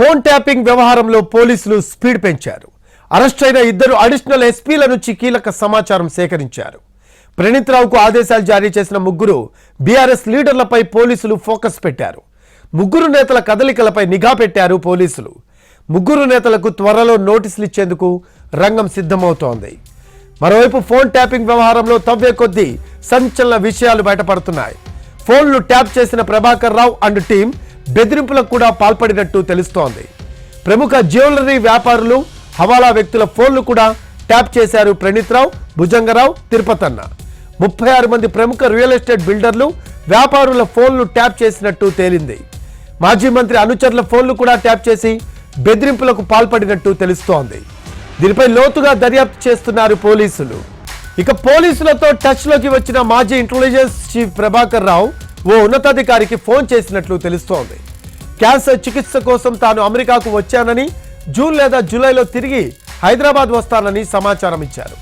Phone tapping వ్యవహారంలో పోలీసులు speed పెంచారు. అరెస్ట్ అయిన ఇద్దరు అడిషనల్ ఎస్పీల నుంచి కీలక సమాచారం సేకరించారు. ప్రణీత్ రావుకు ఆదేశాలు జారీ చేసిన ముగ్గురు బీఆర్ఎస్ లీడర్లపై పోలీసులు ఫోకస్ పెట్టారు. ముగ్గురు నేతల కదలికలపై నిఘా పెట్టారు పోలీసులు. ముగ్గురు నేతలకు త్వరలో నోటీసులు ఇచ్చేందుకు రంగం సిద్ధమవుతోంది. మరోవైపు ఫోన్ ట్యాపింగ్ వ్యవహారంలో తవ్వే కొద్దీ సంచలన విషయాలు బయటపడుతున్నాయి. ఫోన్లు ట్యాప్ చేసిన ప్రభాకర్ రావు అండ్ టీం బెదిరింపులకు కూడా పాల్పడినట్టు తెలుస్తోంది. ప్రముఖ జ్యువెలరీ వ్యాపారులు హవాలా వ్యక్తుల ఫోన్లు కూడా ట్యాప్ చేశారు ప్రణీత్ రావు భుజంగరావు తిరుపతన్న. ముప్పై ఆరు మంది ప్రముఖ రియల్ ఎస్టేట్ బిల్డర్లు వ్యాపారుల ఫోన్లు ట్యాప్ చేసినట్టు తేలింది. మాజీ మంత్రి అనుచరుల ఫోన్లు కూడా ట్యాప్ చేసి బెదిరింపులకు పాల్పడినట్టు తెలుస్తోంది. దీనిపై లోతుగా దర్యాప్తు చేస్తున్నారు పోలీసులు. ఇక పోలీసులతో టచ్లోకి వచ్చిన మాజీ ఇంటెలిజెన్స్ చీఫ్ ప్రభాకర్ రావు ఓ ఉన్నతాధికారికి ఫోన్ చేసినట్లు తెలుస్తోంది. క్యాన్సర్ చికిత్స కోసం తాను అమెరికాకు వచ్చానని జూన్ లేదా జూలైలో తిరిగి హైదరాబాద్ వస్తానని సమాచారం ఇచ్చారు.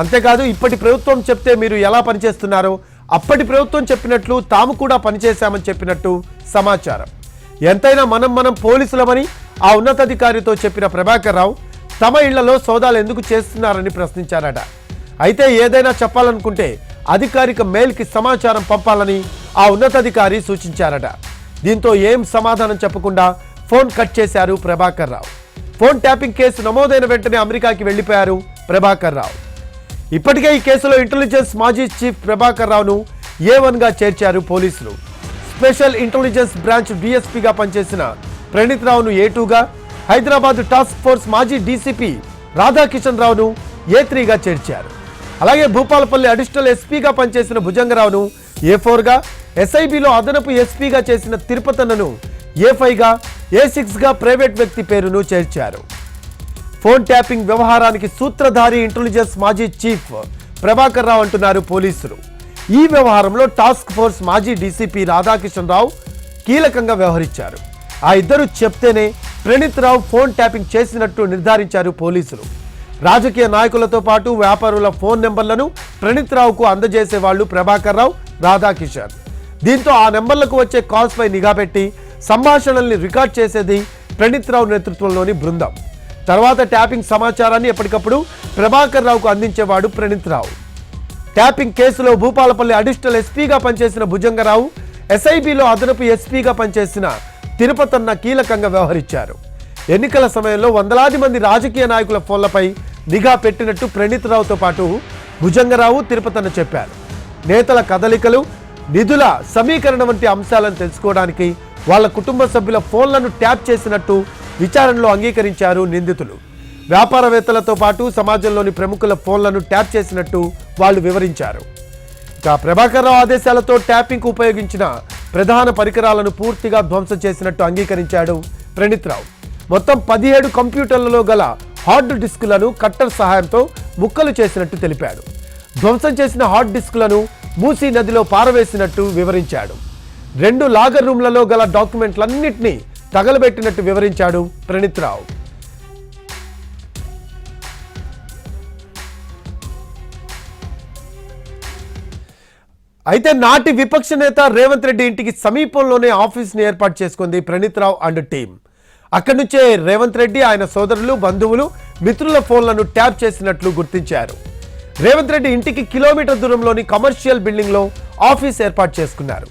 అంతేకాదు ఇప్పటి ప్రభుత్వం చెప్తే మీరు ఎలా పనిచేస్తున్నారో? అప్పటి ప్రభుత్వం చెప్పినట్లు తాము కూడా పనిచేశామని చెప్పినట్టు సమాచారం. ఎంతైనా మనం మనం పోలీసులమని ఆ ఉన్నతాధికారితో చెప్పిన ప్రభాకర్ రావు తమ ఇళ్ళలో సోదాలు ఎందుకు చేస్తున్నారని ప్రశ్నించారట. అయితే ఏదైనా చెప్పాలనుకుంటే అధికారిక మెయిల్కి సమాచారం పంపాలని ఆ ఉన్నతాధికారి సూచించారట. దీంతో ఏం సమాధానం చెప్పకుండా ఫోన్ కట్ చేశారు Prabhakar Rao. Phone tapping case నమోదైన వెంటనే అమెరికాకి వెళ్ళిపోయారు ప్రభాకర్ రావు. ఇప్పటికే ఈ కేసులో ఇంటెలిజెన్స్ మాజీ చీఫ్ ప్రభాకర్ రావును ఏ వన్గా చేర్చారు పోలీసులు. స్పెషల్ ఇంటెలిజెన్స్ బ్రాంచ్ డిఎస్పీగా పనిచేసిన ప్రణీత్ రావును ఏ టూగా హైదరాబాద్ టాస్క్ ఫోర్స్ మాజీ డీసీపీ రాధాకిషన్ రావును ఏ త్రీగా చేర్చారు. అలాగే భూపాలపల్లి అడిషనల్ ఎస్పీగా పనిచేసిన భుజంగరావును ఏ ఫోర్గా ఎస్ఐబిలో అదనపు ఎస్పీగా చేసిన తిరుపతన్నను ఏ ఫైవ్గా ఏ సిక్స్గా ప్రైవేట్ వ్యక్తి పేరును చేర్చారు. ఫోన్ ట్యాపింగ్ వ్యవహారానికి సూత్రధారి ఇంటెలిజెన్స్ మాజీ చీఫ్ ప్రభాకర్ రావు అంటున్నారు పోలీసులు. ఈ వ్యవహారంలో టాస్క్ ఫోర్స్ మాజీ D C P Radhakishan Rao కీలకంగా వ్యవహరించారు. ఆ ఇద్దరు చెప్తేనే ప్రణీత్ రావు ఫోన్ ట్యాపింగ్ చేసినట్టు నిర్ధారించారు పోలీసులు. రాజకీయ నాయకులతో పాటు వ్యాపారుల ఫోన్ నెంబర్లను ప్రణీత్ రావుకు అందజేసే వాళ్ళు ప్రభాకర్ రావు రాధాకిషన్. దీంతో ఆ నెంబర్లకు వచ్చే కాల్స్ పై నిఘా పెట్టి సంభాషణల్ని రికార్డ్ చేసేది ప్రణీత్ రావు నేతృత్వంలోని బృందం. తర్వాత ట్యాపింగ్ సమాచారాన్ని ఎప్పటికప్పుడు ప్రభాకర్ రావుకు అందించేవాడు ప్రణీత్ రావు. ట్యాపింగ్ కేసులో భూపాలపల్లి అడిషనల్ ఎస్పీగా పనిచేసిన భుజంగరావు ఎస్ఐబిలో అదనపు ఎస్పీగా పనిచేసిన తిరుపతన్న కీలకంగా వ్యవహరించారు. ఎన్నికల సమయంలో వందలాది మంది రాజకీయ నాయకుల ఫోన్లపై నిఘా పెట్టినట్టు ప్రణీత్ రావుతో పాటు భుజంగరావు తిరుపతన్న చెప్పారు. నేతల కదలికలు నిధుల సమీకరణ వంటి అంశాలను తెలుసుకోవడానికి వాళ్ళ కుటుంబ సభ్యుల ఫోన్లను ట్యాప్ చేసినట్టు విచారణలో అంగీకరించారు నిందితులు. వ్యాపారవేత్తలతో పాటు సమాజంలోని ప్రముఖుల ఫోన్లను ట్యాప్ చేసినట్టు వాళ్ళు వివరించారు. ఇక ప్రభాకర్ రావు ఆదేశాలతో ట్యాపింగ్ ఉపయోగించిన ప్రధాన పరికరాలను పూర్తిగా ధ్వంసం చేసినట్టు అంగీకరించాడు ప్రణీత్ రావు మొత్తం పదిహేడు కంప్యూటర్లలో గల హార్డ్ డిస్కులను కట్టర్ సహాయంతో ముక్కలు చేసినట్టు తెలిపాడు. ధ్వంసం చేసిన హార్డ్ డిస్కులను మూసీ నదిలో పారవేసినట్టు వివరించాడు. రెండు లాగర్ రూమ్లలో గల డాక్యుమెంట్లన్నింటినీ తగలబెట్టినట్టు వివరించాడు ప్రణీత్ రావు అయితే నాటి విపక్ష నేత రేవంత్ రెడ్డి ఇంటికి సమీపంలోనే ఆఫీస్ని ఏర్పాటు చేసుకుంది ప్రణీత్ రావు అండ్ టీం అక్కడి నుంచే రేవంత్ రెడ్డి ఆయన సోదరులు బంధువులు మిత్రుల ఫోన్లను ట్యాప్ చేసినట్లు గుర్తించారు. రేవంత్ రెడ్డి ఇంటికి కిలోమీటర్ దూరంలోని కమర్షియల్ బిల్డింగ్లో ఆఫీస్ ఏర్పాటు చేసుకున్నారు.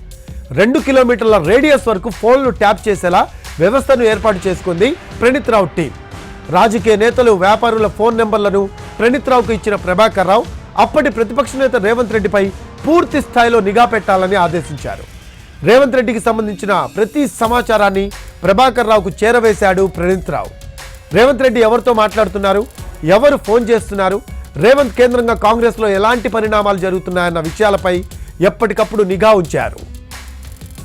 రెండు కిలోమీటర్ల రేడియస్ వరకు ఫోన్లు ట్యాప్ చేసేలా వ్యవస్థను ఏర్పాటు చేసుకుంది ప్రణీత్ రావు టీం. రాజకీయ నేతలు వ్యాపారుల ఫోన్ నెంబర్లను ప్రణీత్ రావుకు ఇచ్చిన ప్రభాకర్ రావు అప్పటి ప్రతిపక్ష నేత రేవంత్ రెడ్డిపై పూర్తి స్థాయిలో నిఘా పెట్టాలని ఆదేశించారు. రేవంత్ రెడ్డికి సంబంధించిన ప్రతి సమాచారాన్ని ప్రభాకర్ రావుకు చేరవేశాడు ప్రణీత్ రావు రేవంత్ రెడ్డి ఎవరితో మాట్లాడుతున్నారు? ఎవరు ఫోన్ చేస్తున్నారు? రేవంత్ కేంద్రంగా కాంగ్రెస్లో ఎలాంటి పరిణామాలు జరుగుతున్నాయన్న విషయాలపై ఎప్పటికప్పుడు నిఘా ఉంచారు.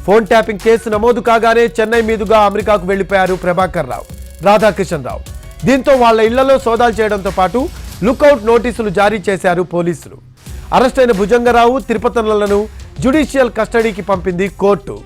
ఫోన్ ట్యాపింగ్ కేసు నమోదు కాగానే చెన్నై మీదుగా అమెరికాకు వెళ్ళిపోయారు ప్రభాకర్ రావు రాధాకిషన్ రావు. దీంతో వాళ్ళ ఇళ్ళలో సోదాలు చేయడంతో పాటు లుకౌట్ నోటీసులు జారీ చేశారు పోలీసులు. అరెస్టైన భుజంగరావు తిరుపతనలను జ్యుడిషియల్ కస్టడీకి పంపింది కోర్టు.